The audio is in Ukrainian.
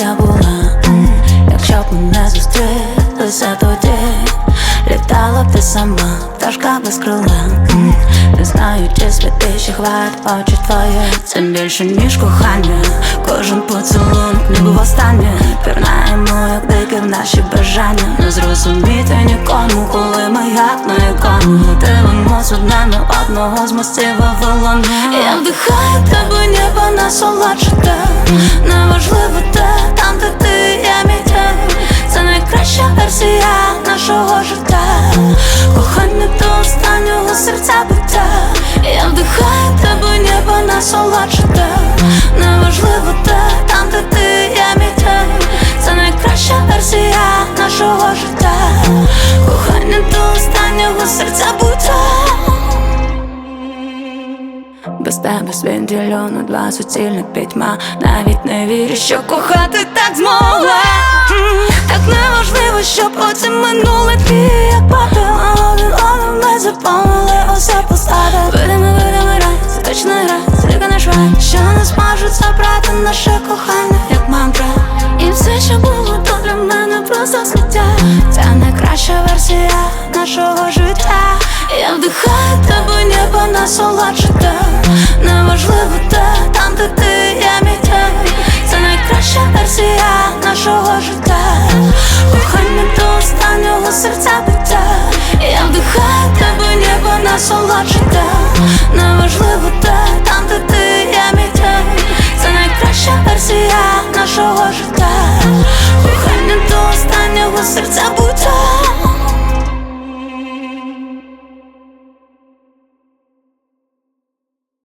я була, якщо б мене зустрілися тоді, літала б ти сама, пташка без крила. Не знаю, чи святи ще хват очі твої. Це більше, ніж кохання, кожен поцілунок не був останнє Пірнаємо, як дикі в наші бажання. Не зрозуміти нікому, коли ми як на якому. Дивимось одне на одного з мостів Вавилону Я вдихаю тебе, ніби насолодшити Неважливо те нашого життя. Кохання до останнього серця биття Я вдихаю тебе, ніби насолоджити Неважливо де, там де ти, я мій Це найкраща версія нашого життя. Кохання до останнього серця биття без тебе світ ділю на два суцільних пітьма. Навіть не вірю, що кохати так змогла. Так неважливо, рай Що не зможуть забрати наше кохання, як мантра. І все, що було то для мене просто сміття. Це найкраща версія нашого життя. Я вдихаю тебе, ніби насолоджити Неважливо де, там де ти, я мій ти Це найкраща версія нашого життя. Кохання до останнього серця биття. Я вдихаю тебе, ніби насолоджити Неважливо нашого життя. Кохання до